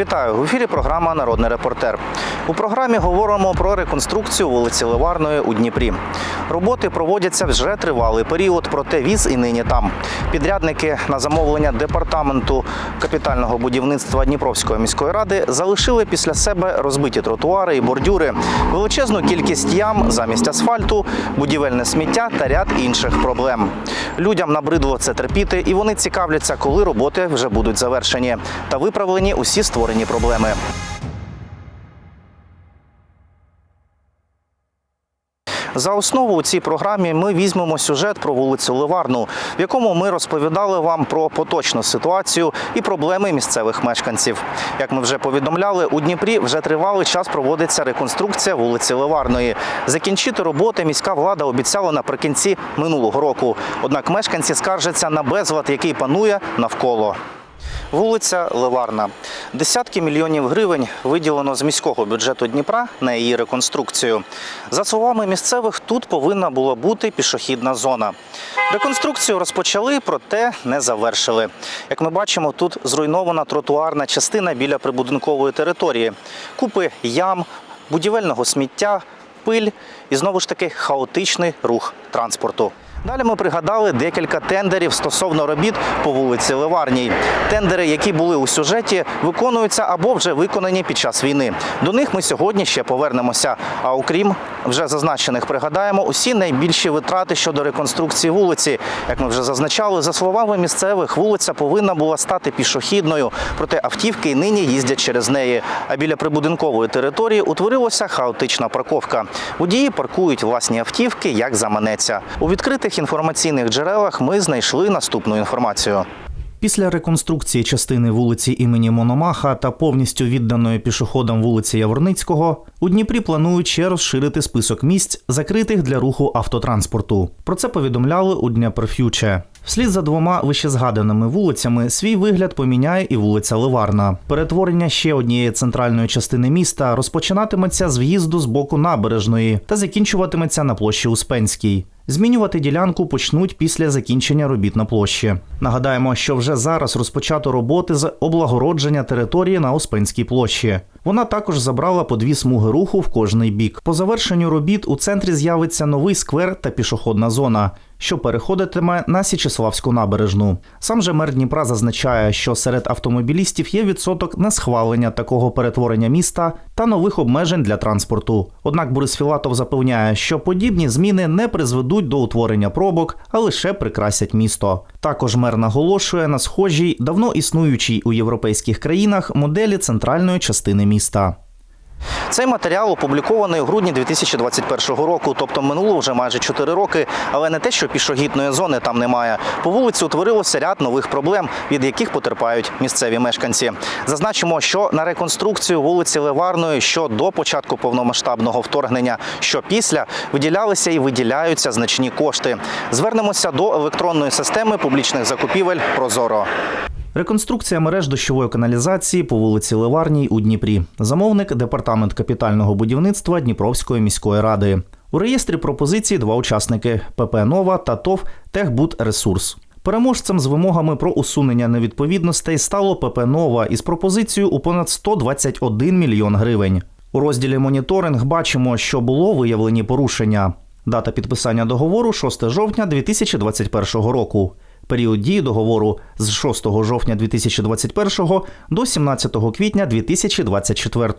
Вітаю в ефірі. Програма Народний репортер. У програмі говоримо про реконструкцію вулиці Ливарної у Дніпрі. Роботи проводяться вже тривалий період, проте віз і нині там. Підрядники на замовлення департаменту капітального будівництва Дніпровської міської ради залишили після себе розбиті тротуари і бордюри, величезну кількість ям замість асфальту, будівельне сміття та ряд інших проблем. Людям набридло це терпіти, і вони цікавляться, коли роботи вже будуть завершені та виправлені усі створені проблеми. За основу у цій програмі ми візьмемо сюжет про вулицю Ливарну, в якому ми розповідали вам про поточну ситуацію і проблеми місцевих мешканців. Як ми вже повідомляли, у Дніпрі вже тривалий час проводиться реконструкція вулиці Ливарної. Закінчити роботи міська влада обіцяла наприкінці минулого року. Однак мешканці скаржаться на безлад, який панує навколо. Вулиця Ливарна. Десятки мільйонів гривень виділено з міського бюджету Дніпра на її реконструкцію. За словами місцевих, тут повинна була бути пішохідна зона. Реконструкцію розпочали, проте не завершили. Як ми бачимо, тут зруйнована тротуарна частина біля прибудинкової території, купи ям, будівельного сміття, пиль і знову ж таки хаотичний рух транспорту. Далі ми пригадали декілька тендерів стосовно робіт по вулиці Ливарній. Тендери, які були у сюжеті, виконуються або вже виконані під час війни. До них ми сьогодні ще повернемося. А окрім вже зазначених, пригадаємо усі найбільші витрати щодо реконструкції вулиці. Як ми вже зазначали, за словами місцевих, вулиця повинна була стати пішохідною, проте автівки нині їздять через неї. А біля прибудинкової території утворилася хаотична парковка. Водії паркують власні автівки як заманеться. У відкритих інформаційних джерелах ми знайшли наступну інформацію. Після реконструкції частини вулиці імені Мономаха та повністю відданої пішоходам вулиці Яворницького у Дніпрі планують ще розширити список місць, закритих для руху автотранспорту. Про це повідомляли у Дняпроф'юче. Вслід за двома вищезгаданими вулицями свій вигляд поміняє і вулиця Ливарна. Перетворення ще однієї центральної частини міста розпочинатиметься з в'їзду з боку набережної та закінчуватиметься на площі Успенській. Змінювати ділянку почнуть після закінчення робіт на площі. Нагадаємо, що вже зараз розпочато роботи з облагородження території на Успенській площі. Вона також забрала по дві смуги руху в кожний бік. По завершенню робіт у центрі з'явиться новий сквер та пішохідна зона, що переходитиме на Січеславську набережну. Сам же мер Дніпра зазначає, що серед автомобілістів є відсоток несхвалення такого перетворення міста та нових обмежень для транспорту. Однак Борис Філатов запевняє, що подібні зміни не призведуть до утворення пробок, а лише прикрасять місто. Також мер наголошує на схожій, давно існуючій у європейських країнах моделі центральної частини міста. Цей матеріал опублікований у грудні 2021 року, тобто минуло вже майже 4 роки. Але не те, що пішохідної зони там немає. По вулиці утворилося ряд нових проблем, від яких потерпають місцеві мешканці. Зазначимо, що на реконструкцію вулиці Ливарної, що до початку повномасштабного вторгнення, що після виділялися і виділяються значні кошти. Звернемося до електронної системи публічних закупівель Прозоро. Реконструкція мереж дощової каналізації по вулиці Ливарній у Дніпрі. Замовник департамент капітального будівництва Дніпровської міської ради. У реєстрі пропозиції два учасники ПП Нова та ТОВ Техбудресурс. Переможцем з вимогами про усунення невідповідностей стало ПП Нова із пропозицією у понад 121 мільйон гривень. У розділі моніторинг бачимо, що було виявлені порушення. Дата підписання договору 6 жовтня 2021 року. Період дії договору з 6 жовтня 2021 до 17 квітня 2024.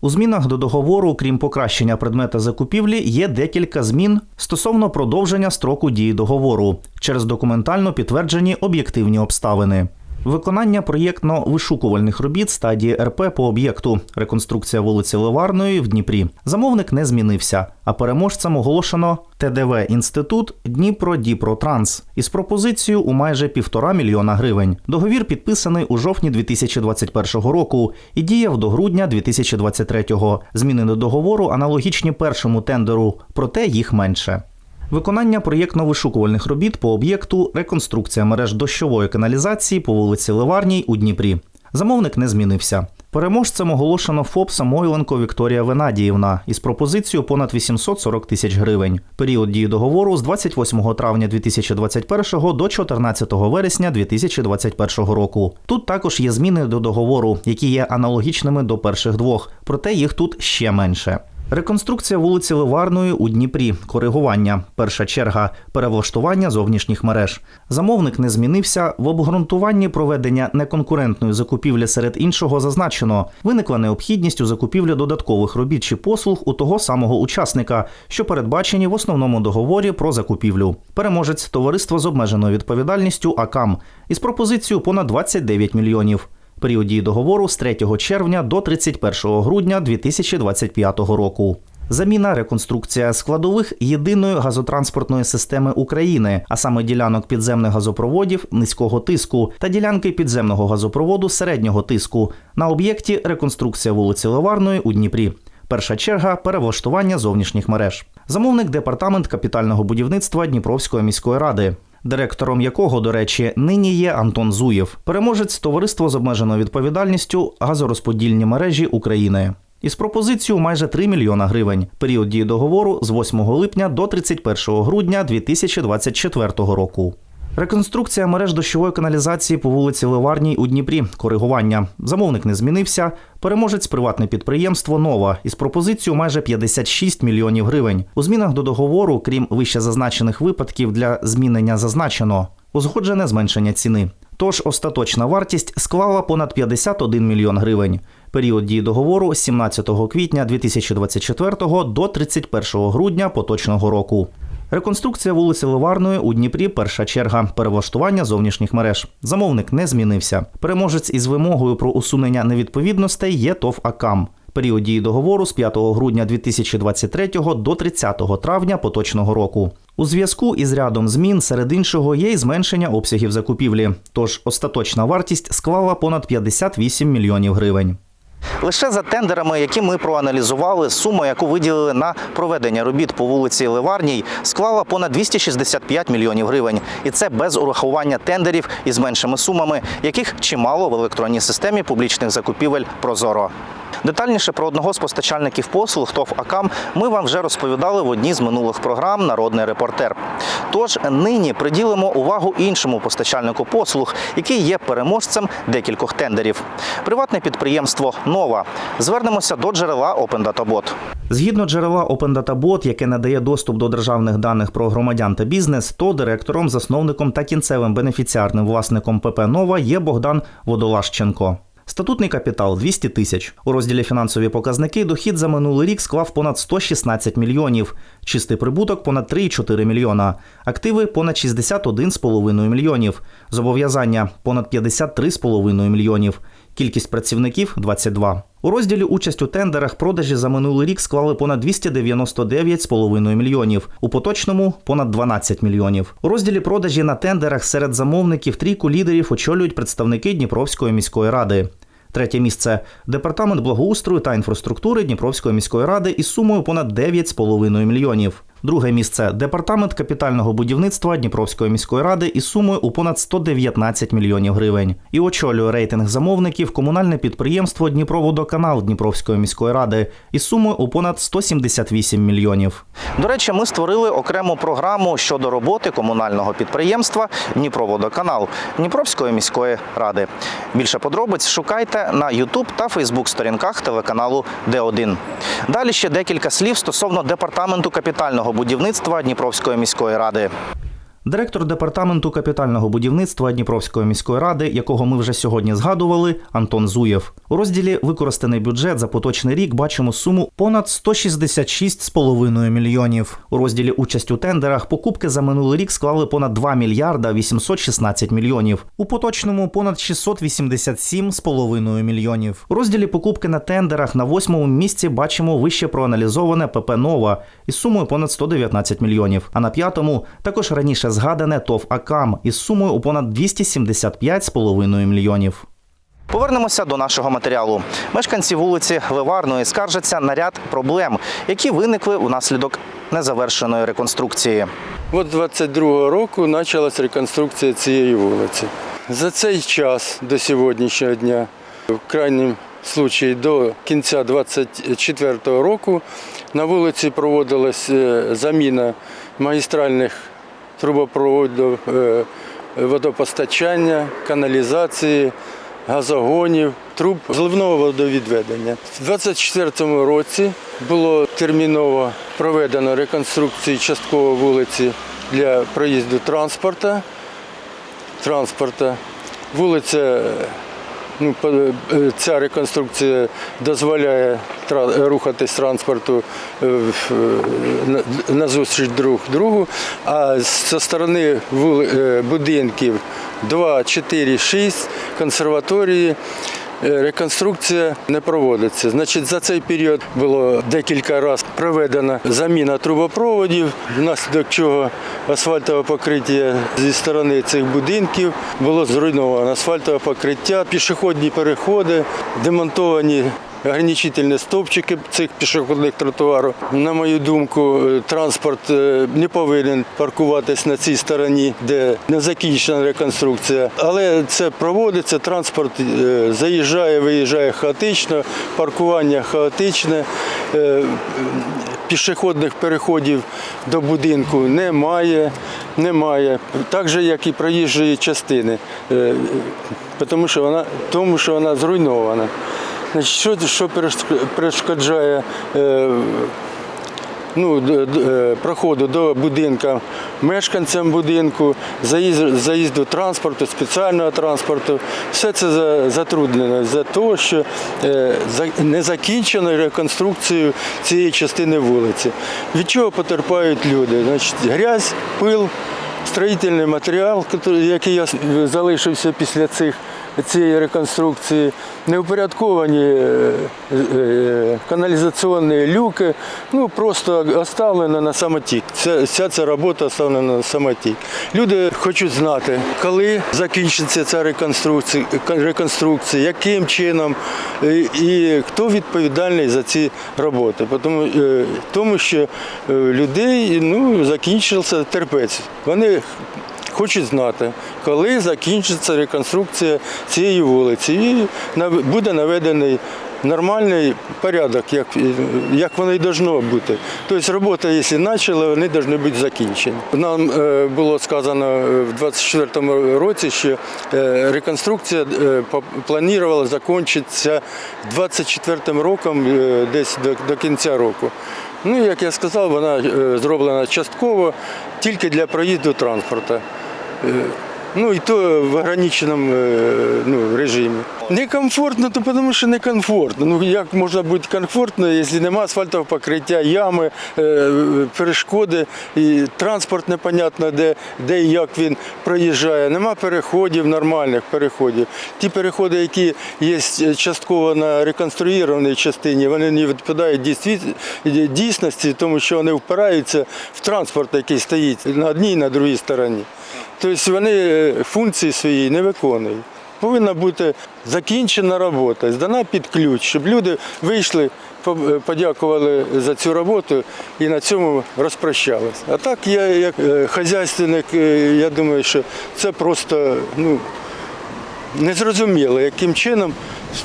У змінах до договору, крім покращення предмета закупівлі, є декілька змін стосовно продовження строку дії договору через документально підтверджені об'єктивні обставини. Виконання проєктно-вишукувальних робіт стадії РП по об'єкту реконструкція вулиці Ливарної в Дніпрі. Замовник не змінився, а переможцем оголошено ТДВ Інститут Дніпро Діпротранс із пропозицією у майже півтора мільйона гривень. Договір підписаний у жовтні 2021 року і діяв до грудня 2023. Зміни до договору аналогічні першому тендеру, проте їх менше. Виконання проєктно-вишукувальних робіт по об'єкту реконструкція мереж дощової каналізації по вулиці Ливарній у Дніпрі. Замовник не змінився. Переможцем оголошено ФОП Самойленко Вікторія Венадіївна із пропозицією понад 840 тисяч гривень. Період дії договору з 28 травня 2021 до 14 вересня 2021 року. Тут також є зміни до договору, які є аналогічними до перших двох, проте їх тут ще менше. Реконструкція вулиці Ливарної у Дніпрі. Коригування. Перша черга перевлаштування зовнішніх мереж. Замовник не змінився. В обґрунтуванні проведення неконкурентної закупівлі серед іншого зазначено. Виникла необхідність у закупівлі додаткових робіт чи послуг у того самого учасника, що передбачені в основному договорі про закупівлю. Переможець товариство з обмеженою відповідальністю АКАМ із пропозицією понад 29 мільйонів. Період дії договору з 3 червня до 31 грудня 2025 року. Заміна реконструкція складових єдиної газотранспортної системи України, а саме ділянок підземних газопроводів низького тиску та ділянки підземного газопроводу середнього тиску на об'єкті реконструкція вулиці Леварної у Дніпрі. Перша черга перевлаштування зовнішніх мереж. Замовник департамент капітального будівництва Дніпровської міської ради. Директором якого, до речі, нині є Антон Зуєв, переможець товариство з обмеженою відповідальністю газорозподільні мережі України. Із пропозицією майже 3 мільйона гривень. Період дії договору з 8 липня до 31 грудня 2024 року. Реконструкція мереж дощової каналізації по вулиці Ливарній у Дніпрі. Коригування. Замовник не змінився. Переможець приватне підприємство Нова із пропозицією майже 56 мільйонів гривень. У змінах до договору, крім вище зазначених випадків для змінення зазначено узгоджене зменшення ціни. Тож остаточна вартість склала понад 51 мільйон гривень. Період дії договору з 17 квітня 2024 до 31 грудня поточного року. Реконструкція вулиці Ливарної у Дніпрі перша черга перевлаштування зовнішніх мереж. Замовник не змінився. Переможець із вимогою про усунення невідповідностей є ТОВ АКАМ. Період дії договору з 5 грудня 2023 до 30 травня поточного року. У зв'язку із рядом змін серед іншого є й зменшення обсягів закупівлі. Тож остаточна вартість склала понад 58 мільйонів гривень. Лише за тендерами, які ми проаналізували, сума, яку виділили на проведення робіт по вулиці Ливарній, склала понад 265 мільйонів гривень. І це без урахування тендерів із меншими сумами, яких чимало в електронній системі публічних закупівель Прозоро. Детальніше про одного з постачальників послуг ТОВ АКАМ ми вам вже розповідали в одній з минулих програм Народний репортер. Тож нині приділимо увагу іншому постачальнику послуг, який є переможцем декількох тендерів. Приватне підприємство Нова. Звернемося до джерела OpenDataBot. Згідно джерела OpenDataBot, яке надає доступ до державних даних про громадян та бізнес, то директором, засновником та кінцевим бенефіціарним власником ПП Нова є Богдан Водолашченко. Статутний капітал 200 тисяч. У розділі фінансові показники дохід за минулий рік склав понад 116 мільйонів, чистий прибуток понад 3,4 мільйона, активи понад 61,5 мільйонів, зобов'язання понад 53,5 мільйонів, кількість працівників 22. У розділі участь у тендерах продажі за минулий рік склали понад 299,5 мільйонів, у поточному понад 12 мільйонів. У розділі продажі на тендерах серед замовників трійку лідерів очолюють представники Дніпровської міської ради. Третє місце департамент благоустрою та інфраструктури Дніпровської міської ради із сумою понад 9,5 мільйонів. Друге місце департамент капітального будівництва Дніпровської міської ради із сумою у понад 119 мільйонів гривень. І очолює рейтинг замовників комунальне підприємство Дніпроводоканал Дніпровської міської ради із сумою у понад 178 мільйонів. До речі, ми створили окрему програму щодо роботи комунального підприємства Дніпроводоканал Дніпровської міської ради. Більше подробиць шукайте на YouTube та Facebook сторінках телеканалу Д1. Далі ще декілька слів стосовно департаменту капітального будівництва Дніпровської міської ради. Директор департаменту капітального будівництва Дніпровської міської ради, якого ми вже сьогодні згадували, Антон Зуєв. У розділі Використаний бюджет за поточний рік бачимо суму понад 166,5 мільйонів. У розділі Участь у тендерах покупки за минулий рік склали понад 2 мільярда 816 мільйонів. У поточному понад 687,5 мільйонів. У розділі покупки на тендерах на восьмому місці бачимо вище проаналізоване ПП Нова із сумою понад 119 мільйонів. А на п'ятому також раніше згадане ТОВ АКАМ із сумою у понад 275,5 мільйонів. Повернемося до нашого матеріалу. Мешканці вулиці Ливарної скаржаться на ряд проблем, які виникли внаслідок незавершеної реконструкції. От 22-го року почалась реконструкція цієї вулиці. За цей час до сьогоднішнього дня в крайнім случаї до кінця 2024 року на вулиці проводилась е, заміна магістральних трубопроводів, е, водопостачання, каналізації, газогонів, труб зливного водовідведення. У 2024 році було терміново проведено реконструкцію частково вулиці для проїзду транспорта. транспорта. Вулиця, ну, е, ця реконструкція дозволяє рухатись транспорту е, е, назустріч друг другу, а зі сторони е, будинків 2, 4, 6 консерваторії. Е, Реконструкція не проводиться. Значить, за цей період було декілька разів проведена заміна трубопроводів, внаслідок чого асфальтове покриття зі сторони цих будинків було зруйновано. Асфальтове покриття, пішохідні переходи, демонтовані ограничительні стовпчики цих пішохідних тротуарів. На мою думку, е, транспорт е, не повинен паркуватись на цій стороні, де не закінчена реконструкція. Але це проводиться, транспорт е, заїжджає, виїжджає хаотично, паркування хаотичне. Пішохідних переходів до будинку немає, немає. Так же, як і проїжджої частини, тому що вона, тому що вона зруйнована. Що, що перешкоджає е, ну, е, проходу до будинка мешканцям будинку, заїзд, заїзду транспорту, спеціального транспорту. Все це за- затруднено за того, що е, не закінчено реконструкцію цієї частини вулиці. Від чого потерпають люди? Значить, грязь, пил, строїтельний матеріал, який я залишився після цих. Цієї реконструкції неупорядковані е, е, каналізаційні люки, ну просто оставлено на самотік. Ця, вся ця робота оставлена на самотік. Люди хочуть знати, коли закінчиться ця реконструкція, реконструкція яким чином е, і хто відповідальний за ці роботи. Тому, е, тому що е, людей ну, закінчився терпець. Вони хочуть знати, коли закінчиться реконструкція цієї вулиці, і буде наведений нормальний порядок, як, як воно і должно бути. Тобто робота, якщо почали, вони повинні бути закінчені. Нам е, було сказано е, в 2024 році, що е, реконструкція планувала закінчитися 24 роком, десь до, до кінця року. Ну, як я сказав, вона зроблена частково тільки для проїзду транспорту. Е, Ну і то в ограниченому е, ну, режимі. Некомфортно, то тому що некомфортно. Ну як можна бути комфортно, якщо немає асфальтового покриття, ями, е, перешкоди, і транспорт непонятно, де, де і як він проїжджає. Нема переходів, нормальних переходів. Ті переходи, які є частково на реконструйованій частині, вони не відповідають дійсності, тому що вони впираються в транспорт, який стоїть на одній і на другій стороні. Тобто вони е, функції свої не виконують. Повинна бути закінчена робота, здана під ключ, щоб люди вийшли, е, подякували за цю роботу і на цьому розпрощались. А так я як е, хазяйственник, я думаю, що це просто ну, незрозуміло, яким чином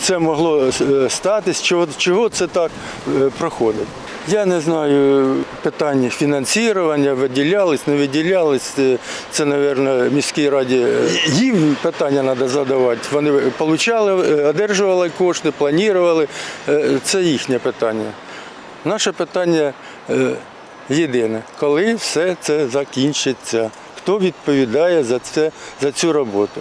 це могло статись, чого, це так проходить. Я не знаю питання фінансування, виділялись, не виділялись. Це, Це, мабуть, міській раді е, їм питання треба задавати. Вони отримали, одержували кошти, планували. Е, Це їхнє питання. Наше питання е, єдине, коли все це закінчиться, хто відповідає за, це, за цю роботу.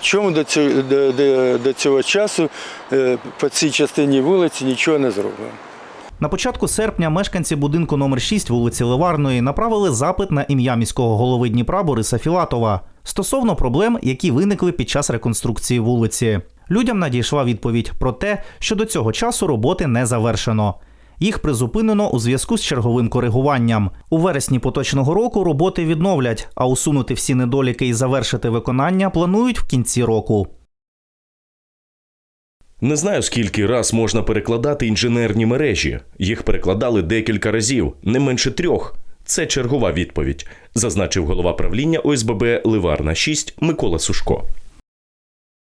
Чому до цього, до, до, до цього часу е, по цій частині вулиці нічого не зроблено? На початку серпня мешканці будинку номер 6 вулиці Ливарної направили запит на ім'я міського голови Дніпра Бориса Філатова стосовно проблем, які виникли під час реконструкції вулиці. Людям надійшла відповідь про те, що до цього часу роботи не завершено. Їх призупинено у зв'язку з черговим коригуванням. У вересні поточного року роботи відновлять, а усунути всі недоліки і завершити виконання планують в кінці року. Не знаю, скільки раз можна перекладати інженерні мережі. Їх перекладали декілька разів, не менше трьох. Це чергова відповідь, зазначив голова правління ОСББ Ливарна 6 Микола Сушко.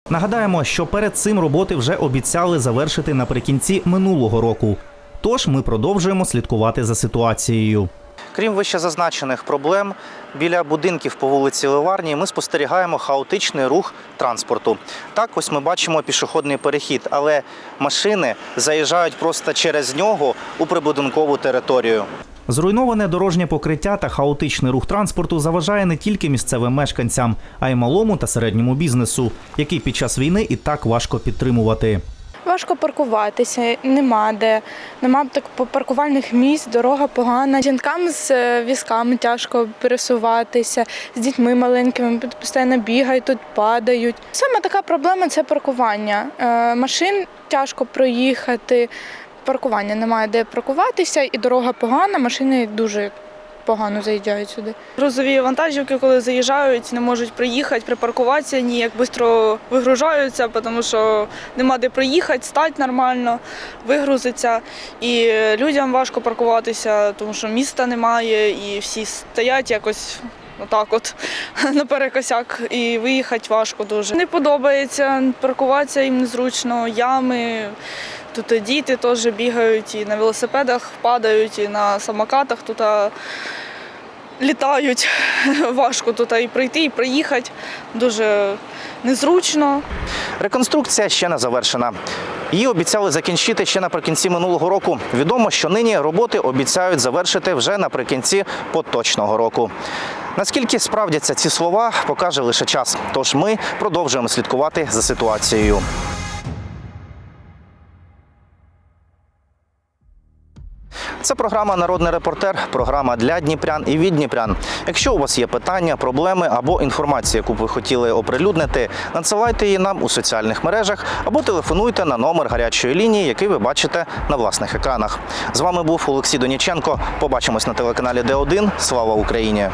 Нагадаємо, що перед цим роботи вже обіцяли завершити наприкінці минулого року. Тож ми продовжуємо слідкувати за ситуацією. Крім вище зазначених проблем, біля будинків по вулиці Ливарній ми спостерігаємо хаотичний рух транспорту. Так, ось ми бачимо пішохідний перехід, але машини заїжджають просто через нього у прибудинкову територію. Зруйноване дорожнє покриття та хаотичний рух транспорту заважає не тільки місцевим мешканцям, а й малому та середньому бізнесу, який під час війни і так важко підтримувати. Важко паркуватися, нема де, нема так паркувальних місць, дорога погана. Жінкам з е, візками тяжко пересуватися, з дітьми маленькими постійно бігають, тут падають. Саме така проблема це паркування. Е, Машин тяжко проїхати, паркування немає де паркуватися, і дорога погана, машини дуже погано заїжджають сюди. Грузові вантажівки, коли заїжджають, не можуть приїхати, припаркуватися ніяк швидко вигружаються, тому що нема де приїхати, стати нормально, вигрузиться. І людям важко паркуватися, тому що міста немає, і всі стоять якось. Отак от наперекосяк і виїхати важко дуже. Не подобається, паркуватися їм незручно, ями. Тут діти теж бігають і на велосипедах падають, і на самокатах тут літають. Важко тут і прийти, і приїхати. Дуже незручно. Реконструкція ще не завершена. Її обіцяли закінчити ще наприкінці минулого року. Відомо, що нині роботи обіцяють завершити вже наприкінці поточного року. Наскільки справдяться ці слова, покаже лише час. Тож ми продовжуємо слідкувати за ситуацією. Це програма Народний репортер, програма для дніпрян і від дніпрян. Якщо у вас є питання, проблеми або інформація, яку б ви хотіли оприлюднити, надсилайте її нам у соціальних мережах або телефонуйте на номер гарячої лінії, який ви бачите на власних екранах. З вами був Олексій Доніченко. Побачимось на телеканалі Д1. Слава Україні!